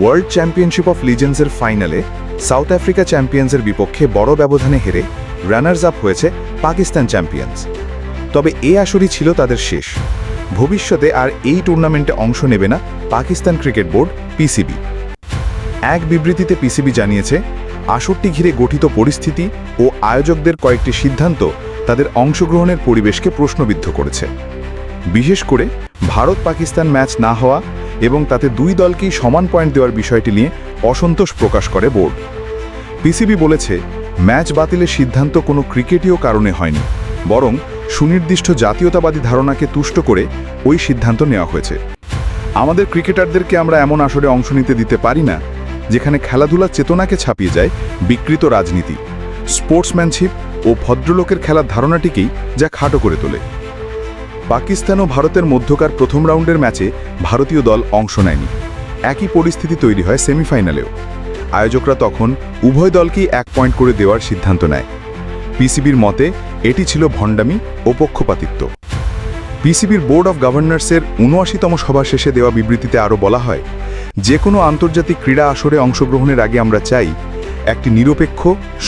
World championship of লিজেন্ডসের ফাইনালে south Africa চ্যাম্পিয়ন্সের বিপক্ষে বড় ব্যবধানে হেরে রানার্স আপ হয়েছে পাকিস্তান চ্যাম্পিয়ন্স তবে এ আসরই ছিল তাদের শেষ। ভবিষ্যতে আর এই টুর্নামেন্টে অংশ নেবে না পাকিস্তান ক্রিকেট বোর্ড পিসিবি এক বিবৃতিতে পিসিবি জানিয়েছে, আসরটি ঘিরে গঠিত পরিস্থিতি ও আয়োজকদের কয়েকটি সিদ্ধান্ত তাদের অংশগ্রহণের পরিবেশকে প্রশ্নবিদ্ধ করেছে। বিশেষ করে ভারত পাকিস্তান ম্যাচ না হওয়া এবং তাতে দুই দলকেই সমান পয়েন্ট দেওয়ার বিষয়টি নিয়ে অসন্তোষ প্রকাশ করে বোর্ড। পিসিবি বলেছে, ম্যাচ বাতিলের সিদ্ধান্ত কোনো ক্রিকেটীয় কারণে হয়নি, বরং সুনির্দিষ্ট জাতীয়তাবাদী ধারণাকে তুষ্ট করে ওই সিদ্ধান্ত নেওয়া হয়েছে। আমাদের ক্রিকেটারদেরকে আমরা এমন আসরে অংশ নিতে দিতে পারি না, যেখানে খেলাধুলার চেতনাকে ছাপিয়ে যায় বিকৃত রাজনীতি, স্পোর্টসম্যানশিপ ও ভদ্রলোকের খেলার ধারণাটিকেই যা খাটো করে তোলে। পাকিস্তান ও ভারতের মধ্যকার প্রথম রাউন্ডের ম্যাচে ভারতীয় দল অংশ নেয়নি। একই পরিস্থিতি তৈরি হয় সেমিফাইনালেও। আয়োজকরা তখন উভয় দলকেই এক পয়েন্ট করে দেওয়ার সিদ্ধান্ত নেয়। পিসিবির মতে, এটি ছিল ভণ্ডামি ও পক্ষপাতিত্ব। পিসিবির বোর্ড অফ গভর্নর্সের উনআশিতম সভা শেষে দেওয়া বিবৃতিতে আরও বলা হয়, যে কোনো আন্তর্জাতিক ক্রীড়া আসরে অংশগ্রহণের আগে আমরা চাই, একটি নিরপেক্ষ,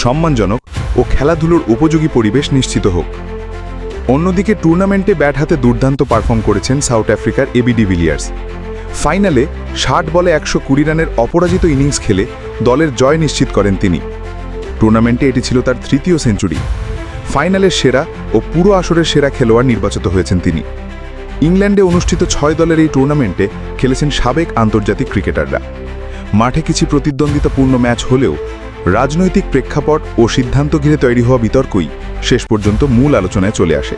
সম্মানজনক ও খেলাধুলোর উপযোগী পরিবেশ নিশ্চিত হোক। অন্যদিকে টুর্নামেন্টে ব্যাট হাতে দুর্দান্ত পারফর্ম করেছেন সাউথ আফ্রিকার এবি ডিভিলিয়ার্স। ফাইনালে ষাট বলে একশো কুড়ি রানের অপরাজিত ইনিংস খেলে দলের জয় নিশ্চিত করেন তিনি। টুর্নামেন্টে এটি ছিল তার তৃতীয় সেঞ্চুরি। ফাইনালের সেরা ও পুরো আসরের সেরা খেলোয়াড় নির্বাচিত হয়েছেন তিনি। ইংল্যান্ডে অনুষ্ঠিত ছয় দলের এই টুর্নামেন্টে খেলেছেন সাবেক আন্তর্জাতিক ক্রিকেটাররা। মাঠে কিছু প্রতিদ্বন্দ্বিতাপূর্ণ ম্যাচ হলেও রাজনৈতিক প্রেক্ষাপট ও সিদ্ধান্ত ঘিরে তৈরি হওয়া বিতর্কই শেষ পর্যন্ত মূল আলোচনায় চলে আসে।